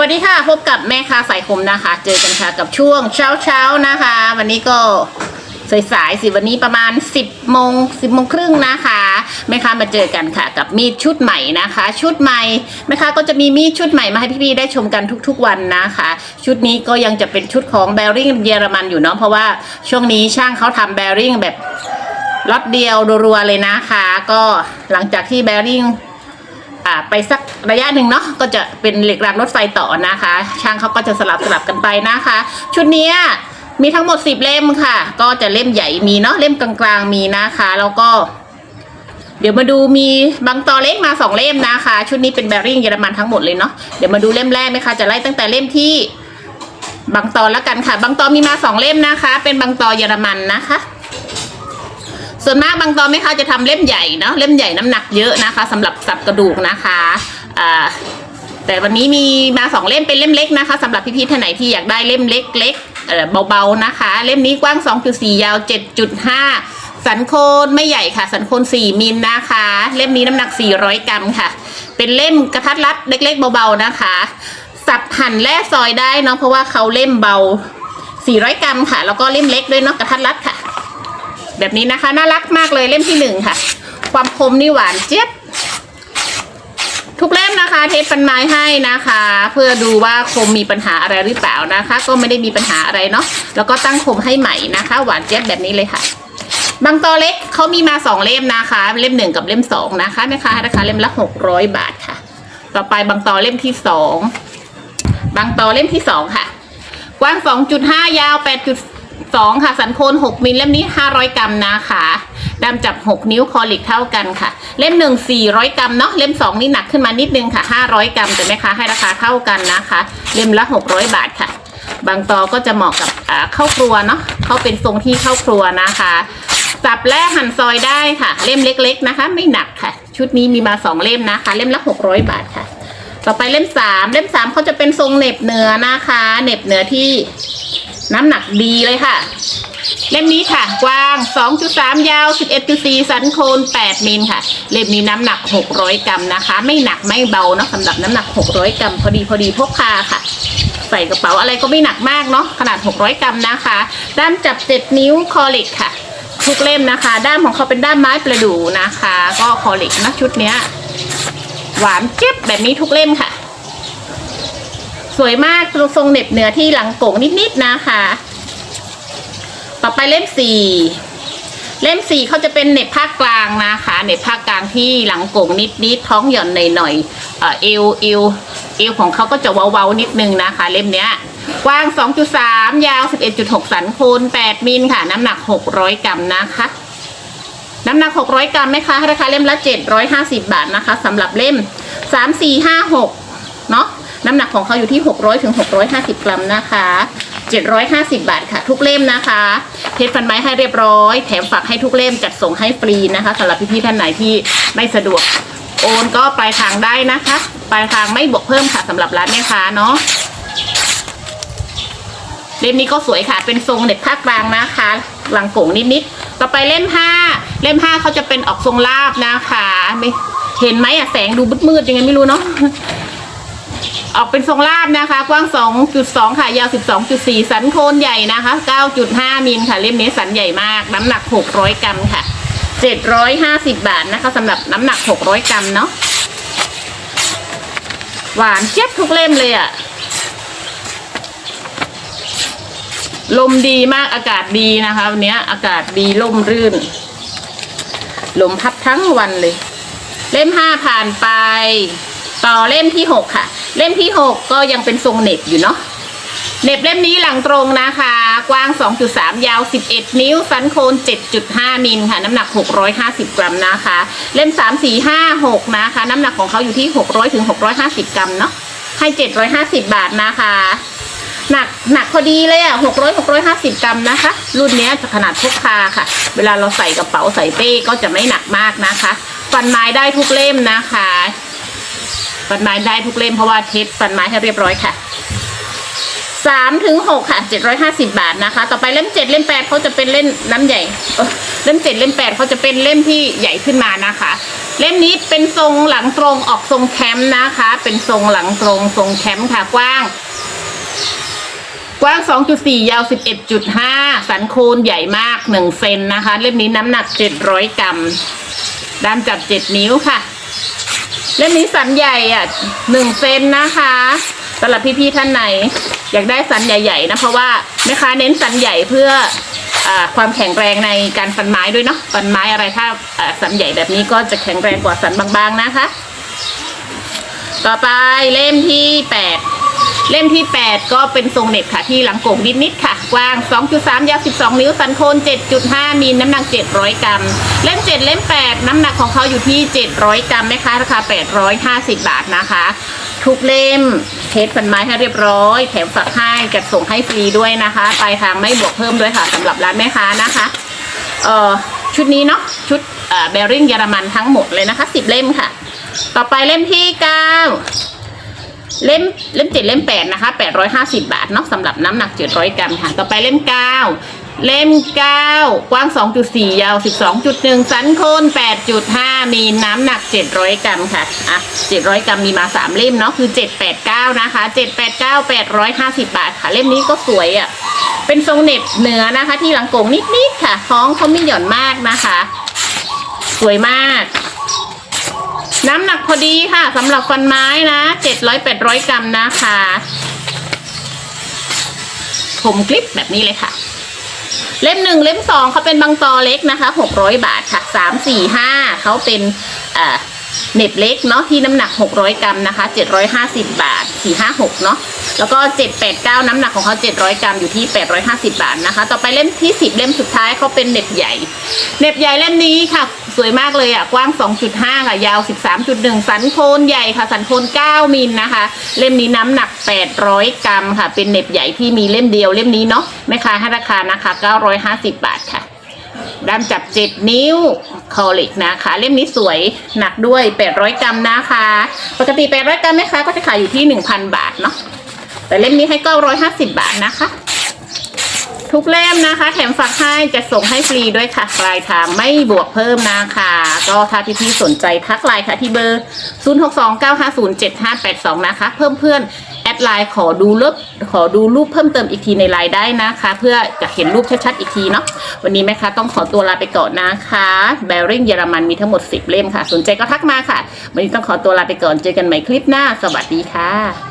วัสดีค่ะ พบกับแม่ค้าสายคมนะคะ เจอกันค่ะกับช่วงเช้าเช้านะคะ วันนี้ก็สายๆสิวันนี้ประมาณ 10โมง10โมงครึ่งนะคะแม่ค้ามาเจอกันค่ะ กับมีดชุดใหม่นะคะ ชุดใหม่แม่ค้าก็จะมีมีดชุดใหม่มาให้พี่ๆได้ชมกันทุกๆวันนะคะ ชุดนี้ก็ยังจะเป็นชุดของแบริ่งเยอรมันอยู่เนาะเพราะว่าช่วงนี้ช่างเขาทำแบริ่งแบบล็อตเดียวรัวๆเลยนะคะ ก็หลังจากที่แบริ่ง ไปสักระยะหนึ่งเนาะก็จะเป็นเหล็กรางรถไฟต่อนะคะ ช่างเขาก็จะสลับสลับกันไปนะคะ ชุดนี้มีทั้งหมดสิบเล่มค่ะ ก็จะเล่มใหญ่มีเนาะเล่มกลางๆมีนะคะ แล้วก็ เดี๋ยวมาดูมีบางตอเล็กมาสองเล่มนะคะ ชุดนี้เป็นแบริ่งเยอรมันทั้งหมดเลยเนาะเดี๋ยวมาดูเล่มแรกไหมคะจะไล่ตั้งแต่เล่มที่บางตอแล้วกันค่ะ บางตอมีมาสองเล่มนะคะ เป็นบางตอเยอรมันนะคะ ส่วนมากบางตอนไม่ค้าจะทำเล่มใหญ่เนาะเล่มใหญ่น้ำหนักเยอะนะคะสำหรับสับกระดูกนะคะอ่าแต่วันนี้มีมาสองเล่มเป็นเล่มเล็กนะคะสำหรับพี่ๆท่านไหนที่อยากได้เล่มเล็กๆเเบาๆนะคะ เล่มนี้กว้าง 2.4 ยาว 7.5 สันโคนไม่ใหญ่ค่ะ สันโคน 4 มิลนะคะ เล่มนี้น้ำหนัก 400 กรัมค่ะ เป็นเล่มกระทัดรัดเล็ก ๆ เบาๆนะคะ สับหั่นและซอยได้เนาะเพราะว่าเขาเล่มเบา 400 กรัมค่ะ แล้วก็เล่มเล็กด้วยเนาะกระทัดรัดค่ะ แบบนี้นะคะ น่ารักมากเลยเล่มที่หนึ่งค่ะ ความคมนี่หวานเจี๊ยบทุกเล่มนะคะ เทปฟันไม้ให้นะคะ เพื่อดูว่าคมมีปัญหาอะไรหรือเปล่านะคะ ก็ไม่ได้มีปัญหาอะไรเนาะแล้วก็ตั้งคมให้ใหม่นะคะ หวานเจี๊ยบแบบนี้เลยค่ะบางตอเล็กเขามีมาสองเล่มนะคะ เล่มหนึ่งกับเล่มสองนะคะแม่ค้าราคาเล่มละหกร้อยบาทค่ะ ต่อไปบางตอเล่มที่สองบางตอเล่มที่สองค่ะ กว้าง2.5ยาวแปดจุด 2 ค่ะสันโคน6มิลเล่มนี้ 500 กรัมนะคะดำจับ 6 นิ้วคอลิกเท่ากันค่ะ เล่ม 1 400 กรัมเนาะเล่ม 2 นี่หนักขึ้นมานิดนึงค่ะ 500 กรัมแต่แม่ค้าให้ราคาเท่ากันนะคะ เล่มละ 600 บาทค่ะ บางตอก็จะเหมาะกับเข้าครัวเนาะเขาเป็นทรงที่เข้าครัวนะคะสับและหั่นซอยได้ค่ะ เล่มเล็ก ๆนะคะ ไม่หนักค่ะ ชุดนี้มีมา 2 เล่มนะคะ เล่มละ 600 บาทค่ะ ต่อไปเล่มสามเล่มสามเขาจะเป็นทรงเน็บเนื้อนะคะเน็บเนื้อที่ น้ำหนักดีเลยค่ะ เล่มนี้ค่ะ กว้าง 2.3 ยาว 11.4 สันโคน8มิลค่ะ เล่มนี้น้ำหนัก 600 กรัมนะคะ ไม่หนักไม่เบาเนาะสำหรับน้ำหนัก 600 กรัมพอดีพอดีพกพาค่ะ ใส่กระเป๋าอะไรก็ไม่หนักมากเนาะขนาด 600 กรัมนะคะด้ามจับ 7 นิ้วคอลิกค่ะ ทุกเล่มนะคะ ด้ามของเขาเป็นด้ามไม้ประดู่นะคะ ก็คอลิกนะชุดเนี้ยหวานเจ็บแบบนี้ทุกเล่มค่ะ สวยมากทรงเหน็บเหนือที่หลังโก่งนิดๆนะคะ ต่อไปเล่มสี่เล่มสี่เขาจะเป็นเน็บภาคกลางนะคะเน็บภาคกลางที่หลังโก่งนิดๆท้องหย่อนหน่อยๆเอวเอวเอวของเขาก็จะเว้าๆนิดนึงนะคะ เล่มเนี้ยกว้าง 2.3 ยาว 11.6 สันโคน8มิลค่ะ น้ำหนัก 600 กรัมนะคะ น้ำหนัก 600 กรัมไหมคะ ราคาเล่มละ 750 บาทนะคะสำหรับเล่ม 3 4 5 6 เนาะ น้ำหนักของเขาอยู่ที่ 600ถึง650 กรัมนะคะ 750 บาทค่ะ ทุกเล่มนะคะเทปฟันไม้ให้เรียบร้อย แถมฝากให้ทุกเล่มจัดส่งให้ฟรีนะคะสำหรับพี่ๆท่านไหนที่ไม่สะดวกโอนก็ปลายทางได้นะคะปลายทางไม่บวกเพิ่มค่ะสำหรับร้านแม่ค้าเนาะเล่มนี้ก็สวยค่ะ เป็นทรงเด็กภาคกลางนะคะหลังโก่งนิดๆ ต่อไปเล่มห้า เล่มห้าเขาจะเป็นออกทรงลาบนะคะไม่เห็นไหมอะแสงดูมืดๆยังไงไม่รู้เนาะ ออกเป็นทรงลาบนะคะ กว้าง 2.2 ค่ะ ยาว 12.4 สันโคนใหญ่นะคะ 9.5 มิลค่ะ เล่มนี้สันใหญ่มาก น้ำหนัก 600 กรัมค่ะ 750 บาทนะคะสำหรับน้ำหนัก 600 กรัมเนาะ หวานเจี๊ยบทุกเล่มเลยอะลมดีมากอากาศดีนะคะวันนี้อากาศดีล่มรื่น ลมพัดทั้งวันเลย เล่มห้าผ่านไป ต่อเล่มที่หกค่ะ เล่มที่หกก็ยังเป็นทรงเน็บอยู่เนาะเน็บเล่มนี้หลังตรงนะคะ กว้าง 2.3 ยาว 11 นิ้ว สันโคน 7.5 มิลค่ะ น้ำหนัก 650 กรัมนะคะ เล่ม 3 4 5 6 นะคะ น้ำหนักของเขาอยู่ที่ 600ถึง650 กรัมเนาะ ให้ 750 บาทนะคะ หนักหนักพอดีเลยอะหกร้อยหกรัมนะคะ รุ่นนี้จะขนาดพกพาค่ะ เวลาเราใส่กระเป๋าใส่เป้ก็จะไม่หนักมากนะคะ ฟันไม้ได้ทุกเล่มนะคะ ฟันไม้ได้ทุกเล่มเพราะว่าเทปฟันไม้ให้เรียบร้อยค่ะสามถึงหกค่ะเจ็ดร้อยห้าสิบาทนะคะ ต่อไปเล่มเจ็ดเล่มแปดเขาจะเป็นเล่มน้ำใหญ่เอ้อเล่มเจ็ดเล่มแปดเขาจะเป็นเล่มที่ใหญ่ขึ้นมานะคะ เล่มนี้เป็นทรงหลังตรงออกทรงแคมป์นะคะ เป็นทรงหลังตรงทรงแคมป์ค่ะกว้าง กว้าง 2.4 ยาว 11.5 สันโคนใหญ่มาก 1 เซนนะคะ เล่มนี้น้ำหนัก 700 กรัมด้ามจับ 7 นิ้วค่ะ เล่มนี้สันใหญ่อะ1เซนนะคะสำหรับพี่ๆท่านไหน อยากได้สันใหญ่ ๆ นะ เพราะว่าแม่ค้าเน้นสันใหญ่เพื่ออความแข็งแรงในการฟันไม้ด้วยเนาะฟันไม้อะไรถ้าสันใหญ่แบบนี้ก็จะแข็งแรงกว่าสันบางๆนะคะ ต่อไปเล่มที่แปด เล่มที่ 8 ก็เป็นทรงเน็บค่ะที่หลังโก่งนิดๆค่ะ กว้าง 2.3 ยาว 12 นิ้ว สันโคน 7.5 มีน้ำหนัก 700 กรัม เล่ม 7 เล่ม 8 น้ำหนักของเขาอยู่ที่ 700 กรัมไหมคะราคา 850 บาทนะคะ ทุกเล่มเทสฟันไม้ให้เรียบร้อย แถมฝากให้จัดส่งให้ฟรีด้วยนะคะปลายทางไม่บวกเพิ่มด้วยค่ะสำหรับร้านแม่ค้านะคะเอ่อชุดนี้เนาะชุดเบริ่งเยอรมันทั้งหมดเลยนะคะ 10 เล่มค่ะ ต่อไปเล่มที่ 9 เล่มเล่มเจ็ดเล่มแปดนะคะแปดร้อยห้าสิบาทเนาะสำหรับน้ำหนักเจ็ดร้อยกรัมค่ะ ต่อไปเล่มเก้าเล่มเก้ากว้างสองจุดสี่ยาวสิบสองจุดหนึ่งสันโคนแปดจุดห้ามีน้ำหนักเจ็ดร้อยกรัมค่ะอะเจ็ดร้อยกรัมมีมาสามเล่มเนาะคือเจ็ดแปดเก้านะคะเจ็ดแปดเก้าแปดร้อยห้าสิบาทค่ะ เล่มนี้ก็สวยอะเป็นทรงเน็บเหนือนะคะ ที่หลังโก่งนิดๆค่ะท้องเขาไม่หย่อนมากนะคะ สวยมาก น้ำหนักพอดีค่ะสำหรับฟันไม้นะเจ็ดร้อยแปดร้อยกรัมนะคะผมคลิปแบบนี้เลยค่ะ เล่มหนึ่งเล่มสองเขาเป็นบางตอเล็กนะคะหกร้อยบาทค่ะสามสี่ห้าเขาเป็นอ่า เน็บเล็กเนาะที่น้ำหนักหกร้อยกรัมนะคะเจ็ดร้อยห้าสิบาทสี่ห้าหกเนาะแล้วก็เจ็ดแปดเก้าน้ำหนักของเขาเจ็ดร้อยกรัมอยู่ที่แปดร้อยห้าสิบาทนะคะ ต่อไปเล่มที่สิบเล่มสุดท้ายเขาเป็นเน็บใหญ่ เน็บใหญ่เล่มนี้ค่ะ สวยมากเลยอะกว้าง 2.5 ค่ะ ยาว 13.1 สันโคนใหญ่ค่ะ สันโคน 9 มิลนะคะ เล่มนี้น้ำหนัก 800 กรัมค่ะ เป็นเน็บใหญ่ที่มีเล่มเดียวเล่มนี้เนาะแม่ค้าให้ราคานะคะ 950 บาทค่ะ ด้ามจับ 7 นิ้วคอลิกนะคะ เล่มนี้สวยหนักด้วย 800 กรัมนะคะ ปกติ 800 กรัมแม่ค้าก็จะขายอยู่ที่ 1,000 บาทเนาะแต่เล่มนี้ให้ 950 บาทนะคะ ทุกเล่มนะคะ แถมฝากให้จะส่งให้ฟรีด้วยค่ะปลายทางไม่บวกเพิ่มนะคะ ก็ถ้าพี่ๆสนใจทักไลน์ค่ะที่เบอร์ 0629507582 นะคะ เพิ่มเพื่อน ไลน์ขอดูรูปขอดูรูปเพิ่มเติมอีกทีในไลน์ได้นะคะ เพื่อจะเห็นรูปชัดๆอีกทีเนาะวันนี้แม่ค้าต้องขอตัวลาไปก่อนนะคะแบริ่งเยอรมันมีทั้งหมด 10 เล่มค่ะ สนใจก็ทักมาค่ะ วันนี้ต้องขอตัวลาไปก่อนเจอกันใหม่คลิปหน้า สวัสดีค่ะ